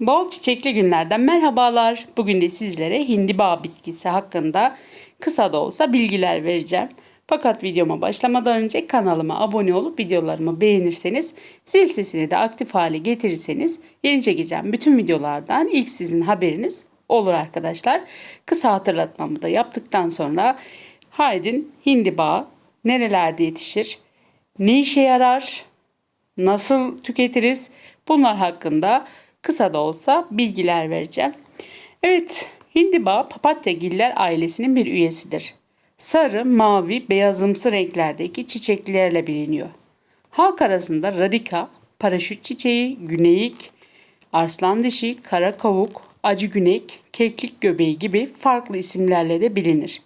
Bol çiçekli günlerden merhabalar. Bugün de sizlere hindiba bitkisi hakkında kısa da olsa bilgiler vereceğim. Fakat videoma başlamadan önce kanalıma abone olup videolarımı beğenirseniz, zil sesini de aktif hale getirirseniz yeni çekeceğim bütün videolardan ilk sizin haberiniz olur arkadaşlar. Kısa hatırlatmamı da yaptıktan sonra haydin hindiba nerelerde yetişir, ne işe yarar, nasıl tüketiriz bunlar hakkında kısa da olsa bilgiler vereceğim. Evet, hindiba papatyagiller ailesinin bir üyesidir. Sarı, mavi, beyazımsı renklerdeki çiçeklerle biliniyor. Halk arasında radika, paraşüt çiçeği, güneyik, arslan dişi, kara kavuk, acı günek, keklik göbeği gibi farklı isimlerle de bilinir.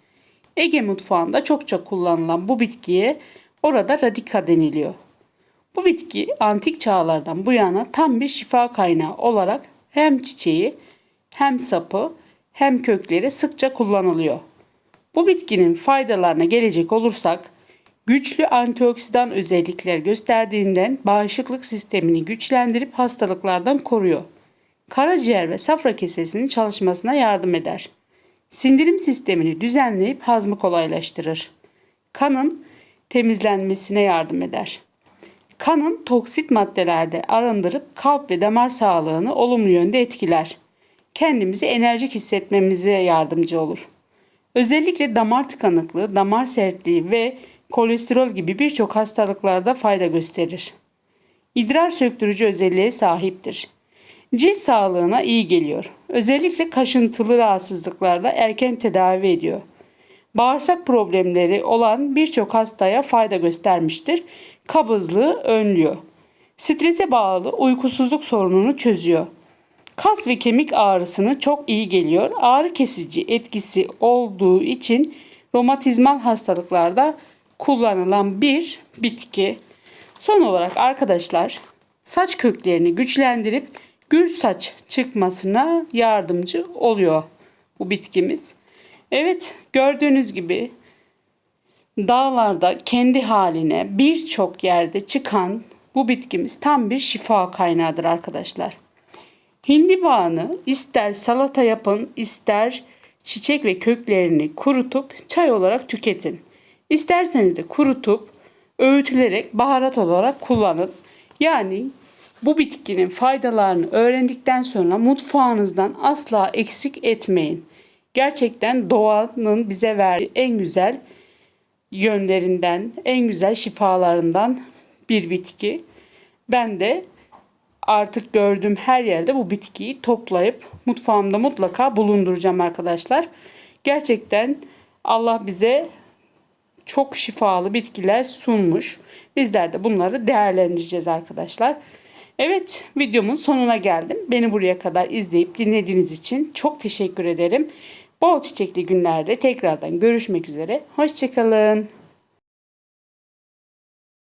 Ege mutfağında çokça kullanılan bu bitkiye orada radika deniliyor. Bu bitki antik çağlardan bu yana tam bir şifa kaynağı olarak hem çiçeği hem sapı hem kökleri sıkça kullanılıyor. Bu bitkinin faydalarına gelecek olursak güçlü antioksidan özellikler gösterdiğinden bağışıklık sistemini güçlendirip hastalıklardan koruyor. Karaciğer ve safra kesesinin çalışmasına yardım eder. Sindirim sistemini düzenleyip hazmı kolaylaştırır. Kanın temizlenmesine yardım eder. Kanın toksit maddelerde arındırıp kalp ve damar sağlığını olumlu yönde etkiler. Kendimizi enerjik hissetmemize yardımcı olur. Özellikle damar tıkanıklığı, damar sertliği ve kolesterol gibi birçok hastalıklarda fayda gösterir. İdrar söktürücü özelliğe sahiptir. Cilt sağlığına iyi geliyor. Özellikle kaşıntılı rahatsızlıklarda erken tedavi ediyor. Bağırsak problemleri olan birçok hastaya fayda göstermiştir. Kabızlığı önlüyor. Strese bağlı uykusuzluk sorununu çözüyor. Kas ve kemik ağrısını çok iyi geliyor. Ağrı kesici etkisi olduğu için romatizmal hastalıklarda kullanılan bir bitki. Son olarak arkadaşlar saç köklerini güçlendirip gül saç çıkmasına yardımcı oluyor bu bitkimiz. Evet gördüğünüz gibi dağlarda kendi haline birçok yerde çıkan bu bitkimiz tam bir şifa kaynağıdır arkadaşlar. Hindibağını ister salata yapın, ister çiçek ve köklerini kurutup çay olarak tüketin. İsterseniz de kurutup öğütülerek baharat olarak kullanın. Yani bu bitkinin faydalarını öğrendikten sonra mutfağınızdan asla eksik etmeyin. Gerçekten doğanın bize verdiği en güzel yönlerinden, en güzel şifalarından bir bitki. Ben de artık gördüğüm her yerde bu bitkiyi toplayıp mutfağımda mutlaka bulunduracağım arkadaşlar. Gerçekten Allah bize çok şifalı bitkiler sunmuş. Bizler de bunları değerlendireceğiz arkadaşlar. Evet videomun sonuna geldim. Beni buraya kadar izleyip dinlediğiniz için çok teşekkür ederim. Bol çiçekli günlerde tekrardan görüşmek üzere. Hoşçakalın.